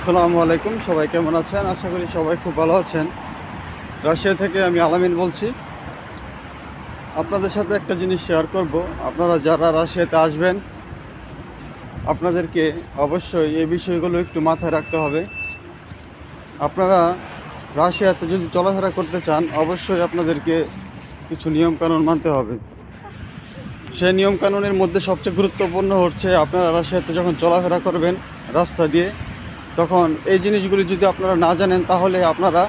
আসসালামু আলাইকুম, সবাই কেমন আছেন? আশা করি সবাই খুব ভালো আছেন। রাশিয়া থেকে আমি আলামিন বলছি। আপনাদের সাথে একটা জিনিস শেয়ার করব। আপনারা যারা রাশিয়াতে আসবেন, আপনাদেরকে অবশ্যই এই বিষয়গুলো একটু মাথায় রাখতে হবে। আপনারা রাশিয়াতে যদি চলাফেরা করতে চান, অবশ্যই আপনাদেরকে কিছু নিয়মকানুন মানতে হবে। সেই নিয়মকানুনের মধ্যে সবচেয়ে গুরুত্বপূর্ণ হচ্ছে, আপনারা রাশিয়াতে যখন চলাফেরা করবেন, রাস্তা দিয়ে তখন এই জিনিসগুলি যদি আপনারা না জানেন, তাহলে আপনারা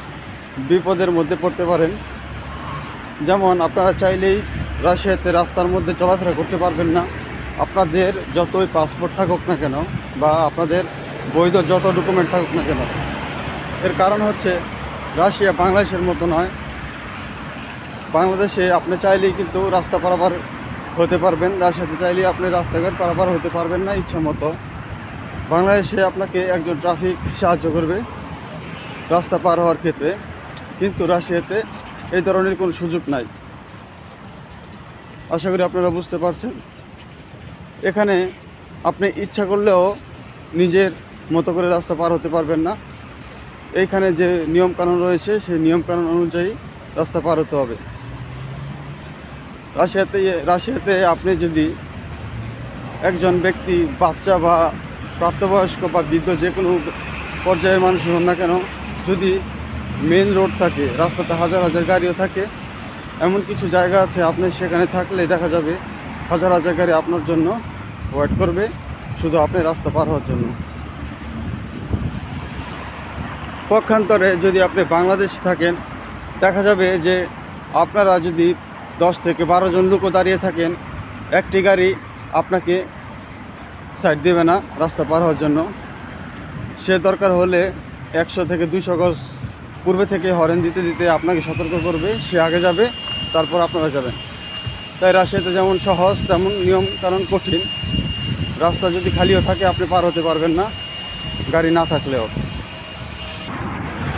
বিপদের মধ্যে পড়তে পারেন। যেমন আপনারা চাইলেই রাশিয়াতে রাস্তার মধ্যে চলাফেরা করতে পারবেন না। আপনাদের যতই পাসপোর্ট থাকুক না কেন, বা আপনাদের বৈধ যত ডকুমেন্ট থাকুক না কেন, এর কারণ হচ্ছে রাশিয়া বাংলাদেশের মতো নয়। বাংলাদেশে আপনি চাইলেই কিন্তু রাস্তা পারাপার হতে পারবেন, রাশিয়াতে চাইলেই আপনি রাস্তাঘাট পারাপার হতে পারবেন না, ইচ্ছা মতো। বাংলাদেশে আপনাকে একজন ট্রাফিক সাহায্য করবে রাস্তা পার হওয়ার ক্ষেত্রে। কিন্তু রাশিয়াতে এই ধরনের কোনো সুযোগ নাই। আশা করি আপনারা বুঝতে পারছেন। এখানে আপনি ইচ্ছা করলেও নিজের মতো করে রাস্তা পার হতে পারবেন না। এইখানে যে নিয়মকানুন রয়েছে, সেই নিয়ম কানুন অনুযায়ী রাস্তা পার হতে হবে। রাশিয়াতে রাশিয়াতে আপনি যদি একজন ব্যক্তি বাচ্চা বা প্রাপ্তবয়স্ক বা বৃদ্ধ যে কোনো পর্যায়ের মানুষ হন না কেন, যদি মেন রোড থাকে, রাস্তাতে হাজার হাজার গাড়িও থাকে, এমন কিছু জায়গা আছে, আপনি সেখানে থাকলে দেখা যাবে হাজার হাজার গাড়ি আপনার জন্য ওয়েট করবে, শুধু আপনি রাস্তা পার হওয়ার জন্য। পক্ষান্তরে যদি আপনি বাংলাদেশে থাকেন, দেখা যাবে যে আপনারা যদি দশ থেকে বারো জন লোকও দাঁড়িয়ে থাকেন, একটি গাড়ি আপনাকে সাইড দেবে না, রাস্তা পার হওয়ার জন্য। সে দরকার হলে একশো থেকে দুশো গজ পূর্বে থেকে হরেন দিতে দিতে আপনাকে সতর্ক করবে, সে আগে যাবে, তারপর আপনারা যাবেন। তাই রাশিয়াতে যেমন সহজ, তেমন নিয়ম কারণ কঠিন। রাস্তা যদি খালিও থাকে, আপনি পার হতে পারবেন না। গাড়ি না থাকলেও।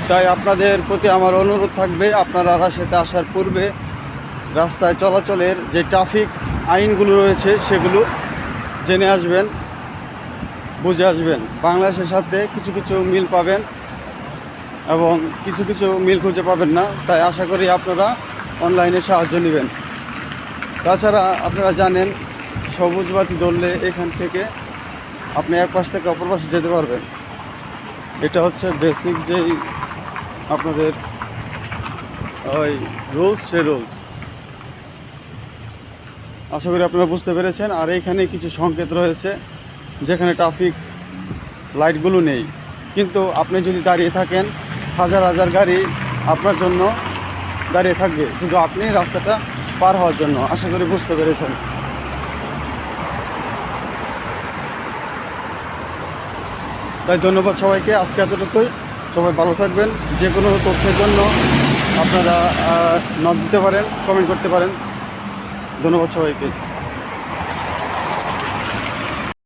তাই আপনাদের প্রতি আমার অনুরোধ থাকবে, আপনারা রাশিয়াতে আসার পূর্বে রাস্তায় চলাচলের যে ট্রাফিক আইনগুলো রয়েছে, সেগুলো জেনে আসবেন। বুঝে আসবেন। বাংলাদেশের সাথে কিছু কিছু মিল পাবেন এবং কিছু কিছু মিল খুঁজে পাবেন না। তাই আশা করি আপনারা অনলাইনে সাহায্য নেবেন। তাছাড়া আপনারা জানেন সবুজ বাতি ধরলে এখান থেকে আপনি এক পাশ থেকে অপর পাশে যেতে পারবেন। এটা হচ্ছে বেসিক যেই আপনাদের ওই রুলস সে রুলস আশা করি আপনারা বুঝতে পেরেছেন। আর এইখানে কিছু সংকেত রয়েছে। যেখানে ট্রাফিক লাইটগুলো নেই। কিন্তু আপনি যদি দাঁড়িয়ে থাকেন, হাজার হাজার গাড়ি আপনার জন্য দাঁড়িয়ে থাকবে। শুধু আপনি রাস্তাটা পার হওয়ার জন্য। আশা করি বুঝতে পেরেছেন। তাই ধন্যবাদ সবাইকে। আজকে এতটুকুই। সবাই ভালো থাকবেন। যে কোনো তথ্যের জন্য আপনারা নক দিতে পারেন কমেন্ট করতে পারেন। ধন্যবাদ সবাইকে।